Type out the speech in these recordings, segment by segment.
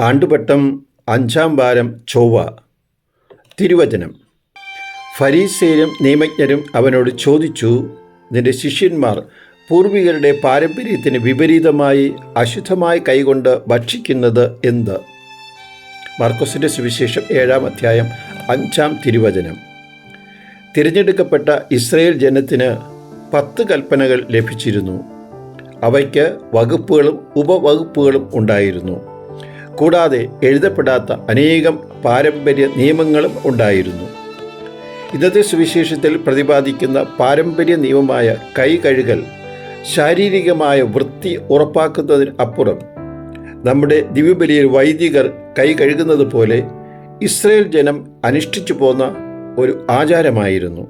ആണ്ടുപട്ടം അഞ്ചാം വാരം ചൊവ്വ. തിരുവചനം. ഫരീസേരും നിയമജ്ഞരും അവനോട് ചോദിച്ചു നിന്റെ ശിഷ്യന്മാർ പൂർവികരുടെ പാരമ്പര്യത്തിന് വിപരീതമായി അശുദ്ധമായി കൈകൊണ്ട് ഭക്ഷിക്കുന്നത് എന്ത്? മാർക്കോസിന്റെ സുവിശേഷം ഏഴാം അധ്യായം അഞ്ചാം തിരുവചനം. തിരഞ്ഞെടുക്കപ്പെട്ട ഇസ്രയേൽ ജനത്തിന് പത്ത് കൽപ്പനകൾ ലഭിച്ചിരുന്നു. അവയ്ക്ക് വകുപ്പുകളും ഉപവകുപ്പുകളും ഉണ്ടായിരുന്നു. കൂടാതെ എഴുതപ്പെടാത്ത അനേകം പാരമ്പര്യ നിയമങ്ങളും ഉണ്ടായിരുന്നു. ഇന്നത്തെ സുവിശേഷത്തിൽ പ്രതിപാദിക്കുന്ന പാരമ്പര്യ നിയമമായ കൈ കഴുകൽ ശാരീരികമായ വൃത്തി ഉറപ്പാക്കുന്നതിന് അപ്പുറം നമ്മുടെ ദിവ്യബലിയിൽ വൈദികർ കൈ കഴുകുന്നത് പോലെ ഇസ്രയേൽ ജനം അനുഷ്ഠിച്ചു പോന്ന ഒരു ആചാരമായിരുന്നു.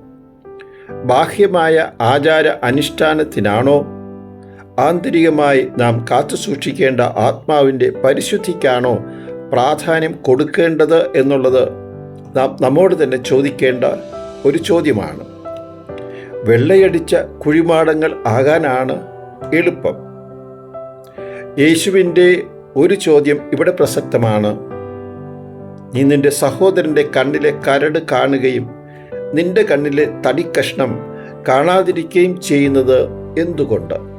ബാഹ്യമായ ആചാര അനുഷ്ഠാനത്തിനാണോ ആന്തരികമായി നാം കാത്തുസൂക്ഷിക്കേണ്ട ആത്മാവിന്റെ പരിശുദ്ധിക്കാണോ പ്രാധാന്യം കൊടുക്കേണ്ടത് എന്നുള്ളത് നാം നമ്മോട് തന്നെ ചോദിക്കേണ്ട ഒരു ചോദ്യമാണ്. വെള്ളയടിച്ച കുഴിമാടങ്ങൾ ആകാനാണ് എളുപ്പം. യേശുവിന്റെ ഒരു ചോദ്യം ഇവിടെ പ്രസക്തമാണ്. നീ നിന്റെ സഹോദരന്റെ കണ്ണിലെ കരട് കാണുകയും നിന്റെ കണ്ണിലെ തടിക്കഷ്ണം കാണാതിരിക്കുകയും ചെയ്യുന്നത് എന്തുകൊണ്ട്?